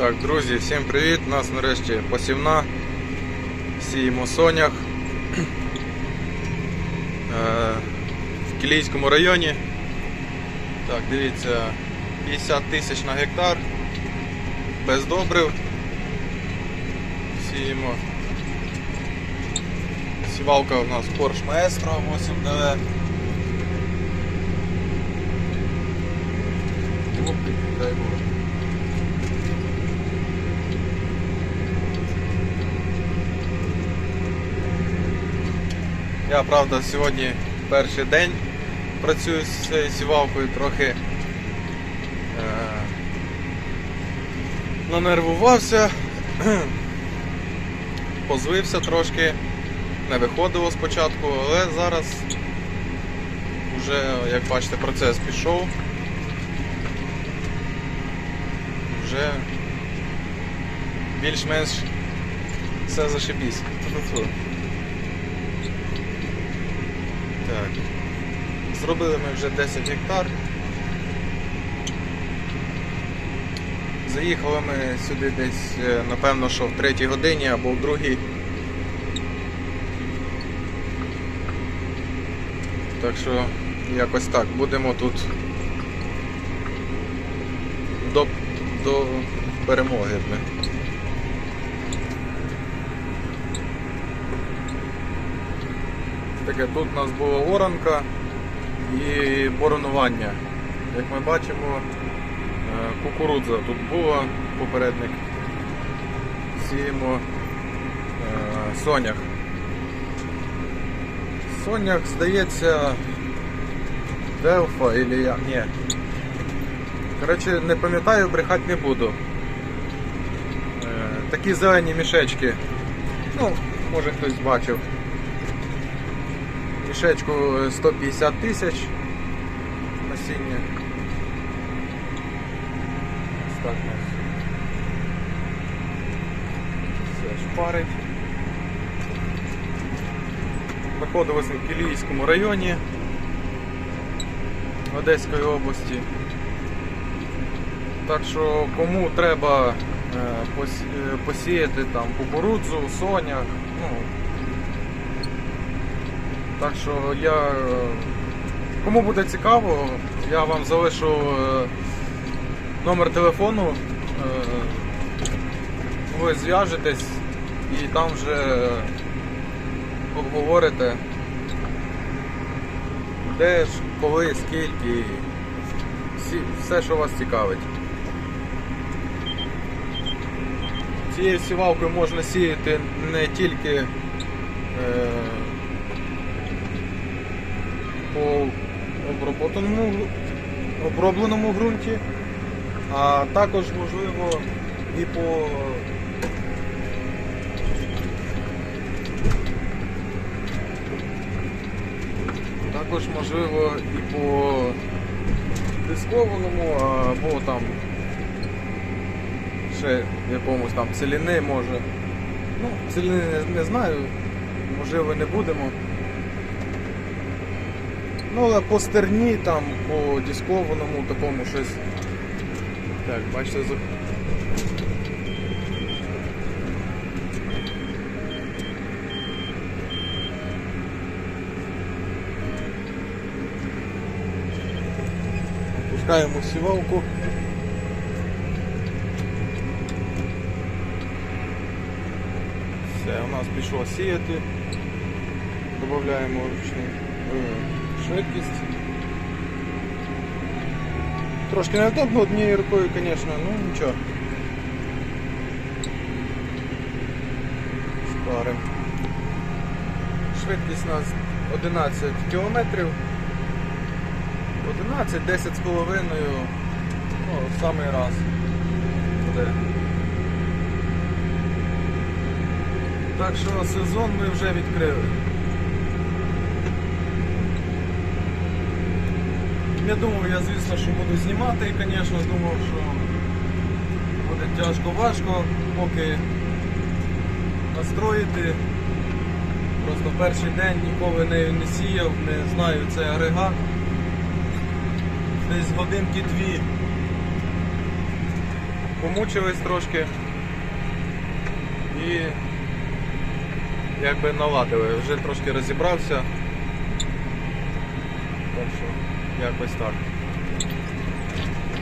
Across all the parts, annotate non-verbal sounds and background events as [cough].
Так, друзі, всім привіт! У нас нарешті посівна. Сіємо сонях Е, в Кілійському районі. Так, дивіться, 50 тисяч на гектар. Без добрив. Сіємо. Сівалка у нас Porsche Maestro 8DV. Опи, дай Боже. Я, правда, сьогодні перший день працюю з цією сівалкою, трохи е, нанервувався, [clears throat] позвився трошки, не виходило спочатку, але зараз вже, як бачите, процес пішов. Вже більш-менш все зашибісь. Так. Зробили ми вже 10 гектар. Заїхали ми сюди десь, е, напевно, що в третій годині або в другій. Так що якось так, будемо тут до, до перемоги. Таке, тут у нас була оранка і боронування. Як ми бачимо, е, кукурудза тут була, попередник. Сіємо е, сонях. Сонях, здається, Делфа или я. Ні. Коротше, не пам'ятаю, брехати не буду. Е, Такі зелені мішечки. Ну, може хтось бачив. Мішечку 150 тисяч насіння. Ось так нас. Все шпарить. Знаходилися в Кілійському районі Одеської області. Так що кому треба е, е, посіяти там кукурудзу, соняк, ну, так що я. е, Кому буде цікаво, я вам залишу е, номер телефону. е, Ви зв'яжетесь і там вже обговорите, де ж, коли, скільки, все, що вас цікавить. Цією сівалкою можна сіяти не тільки по обробленому, обробленому ґрунті, а також можливо і по також можливо і по дискованому або там ще якомусь там целіни може. Ну, целіни не знаю, можливо не будемо. Ну, але по стерні, там, по дискованому такому щось. Так, бачите, за... Опускаємо сівалку. Все, у нас пішло сіяти. Додаємо ручну е, швидкість. Трошки невдобно однією рукою, звісно, ну нічого. Шпарим. Швидкість у нас 11 кілометрів. 11, 10 з половиною. Ну, самий раз. Буде. Так що сезон ми вже відкрили. Я думав, я звісно, що буду знімати і, звісно, думав, що буде тяжко-важко, поки настроїти. Просто перший день ніколи нею не сіяв, не знаю цей агрегат. Десь годинки дві помучились трошки і якби наладили. Вже трошки розібрався. Так що якось так.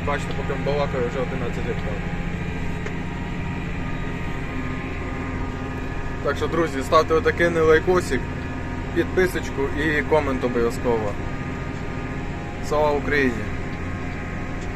Бачите, поки балакаю вже 11 гектарів. Так що, друзі, ставте отакий лайкосик, підписочку і комент обов'язково. Слава Україні!